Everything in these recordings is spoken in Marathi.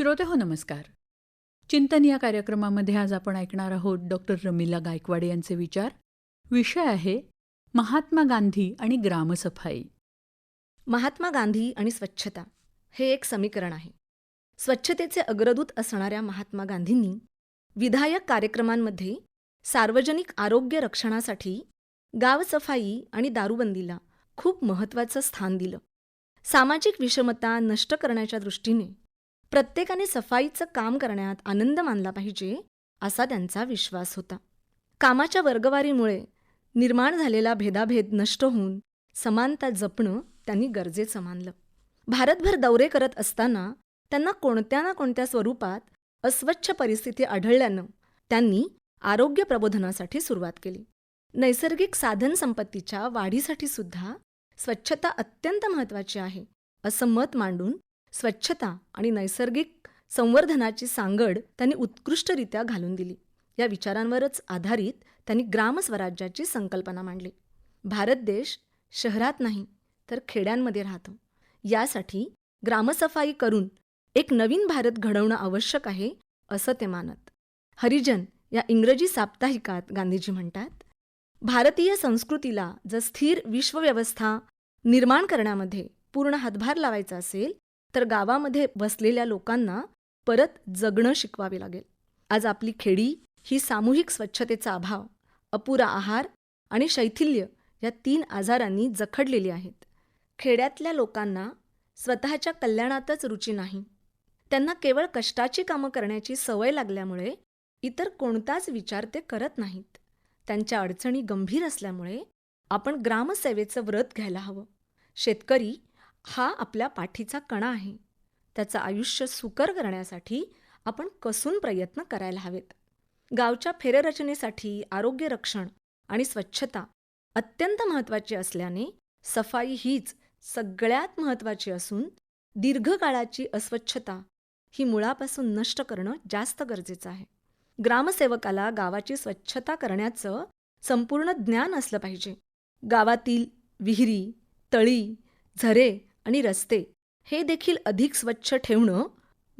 श्रोते हो नमस्कार. चिंतन या कार्यक्रमामध्ये आज आपण ऐकणार आहोत डॉक्टर रमिला गायकवाड यांचे विचार. विषय आहे महात्मा गांधी आणि ग्रामसफाई. महात्मा गांधी आणि स्वच्छता हे एक समीकरण आहे. स्वच्छतेचे अग्रदूत असणाऱ्या महात्मा गांधींनी विधायक कार्यक्रमांमध्ये सार्वजनिक आरोग्य रक्षणासाठी गावसफाई आणि दारूबंदीला खूप महत्त्वाचं स्थान दिलं. सामाजिक विषमता नष्ट करण्याच्या दृष्टीने प्रत्येकाने सफाईचं काम करण्यात आनंद मानला पाहिजे असा त्यांचा विश्वास होता. कामाच्या वर्गवारीमुळे निर्माण झालेला भेदाभेद नष्ट होऊन समानता जपणं त्यांनी गरजेचं मानलं. भारतभर दौरे करत असताना त्यांना कोणत्या ना कोणत्या स्वरूपात अस्वच्छ परिस्थिती आढळल्यानं त्यांनी आरोग्य प्रबोधनासाठी सुरुवात केली. नैसर्गिक साधनसंपत्तीच्या वाढीसाठी सुद्धा स्वच्छता अत्यंत महत्त्वाची आहे असं मत मांडून स्वच्छता आणि नैसर्गिक संवर्धनाची सांगड त्यांनी उत्कृष्टरित्या घालून दिली. या विचारांवरच आधारित त्यांनी ग्रामस्वराज्याची संकल्पना मांडली. भारत देश शहरात नाही तर खेड्यांमध्ये राहतो. यासाठी ग्रामसफाई करून एक नवीन भारत घडवणं आवश्यक आहे असं ते मानत. हरिजन या इंग्रजी साप्ताहिकात गांधीजी म्हणतात भारतीय संस्कृतीला जर स्थिर विश्वव्यवस्था निर्माण करण्यामध्ये पूर्ण हातभार लावायचा असेल तर गावामध्ये वसलेल्या लोकांना परत जगणं शिकवावे लागेल. आज आपली खेडी ही सामूहिक स्वच्छतेचा अभाव अपुरा आहार आणि शैथिल्य या तीन आजारांनी जखडलेली आहेत. खेड्यातल्या लोकांना स्वतःच्या कल्याणातच रुची नाही. त्यांना केवळ कष्टाची कामं करण्याची सवय लागल्यामुळे इतर कोणताच विचार ते करत नाहीत. त्यांच्या अडचणी गंभीर असल्यामुळे आपण ग्रामसेवेचं व्रत घ्यायला हवं. शेतकरी हा आपल्या पाठीचा कणा आहे. त्याचं आयुष्य सुकर करण्यासाठी आपण कसून प्रयत्न करायला हवेत. गावच्या फेररचनेसाठी आरोग्य रक्षण आणि स्वच्छता अत्यंत महत्त्वाची असल्याने सफाई हीच सगळ्यात महत्त्वाची असून दीर्घकाळाची अस्वच्छता ही मुळापासून नष्ट करणं जास्त गरजेचं आहे. ग्रामसेवकाला गावाची स्वच्छता करण्याचं संपूर्ण ज्ञान असलं पाहिजे. गावातील विहिरी तळी झरे आणि रस्ते हे देखील अधिक स्वच्छ ठेवणं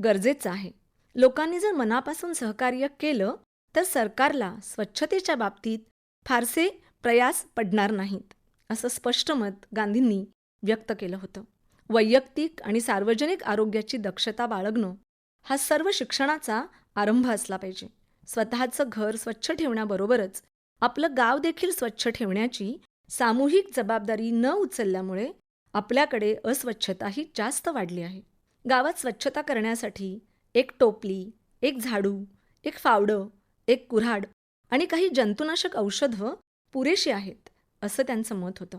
गरजेचं आहे. लोकांनी जर मनापासून सहकार्य केलं तर सरकारला स्वच्छतेच्या बाबतीत फारसे प्रयास पडणार नाहीत असं स्पष्ट मत गांधींनी व्यक्त केलं होतं. वैयक्तिक आणि सार्वजनिक आरोग्याची दक्षता बाळगणं हा सर्व शिक्षणाचा आरंभ असला पाहिजे. स्वतःचं घर स्वच्छ ठेवण्याबरोबरच आपलं गाव देखील स्वच्छ ठेवण्याची सामूहिक जबाबदारी न उचलल्यामुळे आपल्याकडे अस्वच्छता ही जास्त वाढली आहे. गावात स्वच्छता करण्यासाठी एक टोपली एक झाडू एक फावडं एक कुऱ्हाड आणि काही जंतुनाशक औषधं पुरेशी आहेत असं त्यांचं मत होतं.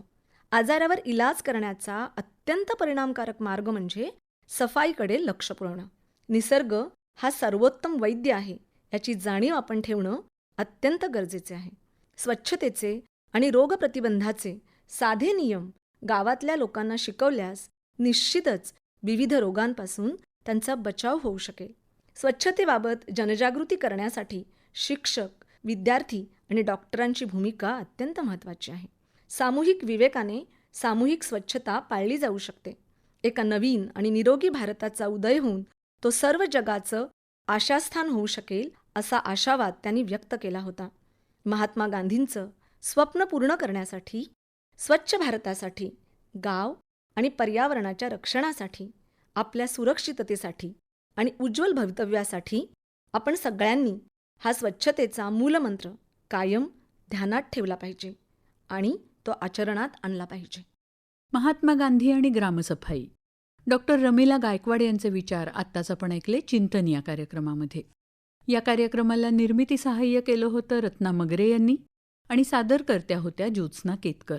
आजारावर इलाज करण्याचा अत्यंत परिणामकारक मार्ग म्हणजे सफाईकडे लक्ष पुरवणं. निसर्ग हा सर्वोत्तम वैद्य आहे याची जाणीव आपण ठेवणं अत्यंत गरजेचे आहे. स्वच्छतेचे आणि रोगप्रतिबंधाचे साधे नियम गावातल्या लोकांना शिकवल्यास निश्चितच विविध रोगांपासून त्यांचा बचाव होऊ शकेल. स्वच्छतेबाबत जनजागृती करण्यासाठी शिक्षक विद्यार्थी आणि डॉक्टरांची भूमिका अत्यंत महत्त्वाची आहे. सामूहिक विवेकाने सामूहिक स्वच्छता पाळली जाऊ शकते. एका नवीन आणि निरोगी भारताचा उदय होऊन तो सर्व जगाचं आशास्थान होऊ शकेल असा आशावाद त्यांनी व्यक्त केला होता. महात्मा गांधींचं स्वप्न पूर्ण करण्यासाठी स्वच्छ भारतासाठी गाव आणि पर्यावरणाच्या रक्षणासाठी आपल्या सुरक्षिततेसाठी आणि उज्ज्वल भवितव्यासाठी आपण सगळ्यांनी हा स्वच्छतेचा मूलमंत्र कायम ध्यानात ठेवला पाहिजे आणि तो आचरणात आणला पाहिजे. महात्मा गांधी आणि ग्रामसफाई. डॉक्टर रमिला गायकवाड यांचे विचार आत्ताच आपण ऐकले चिंतन या कार्यक्रमामध्ये. या कार्यक्रमाला निर्मिती सहाय्य केलं होतं रत्ना मगरे यांनी आणि सादरकर्त्या होत्या ज्योत्स्ना केतकर.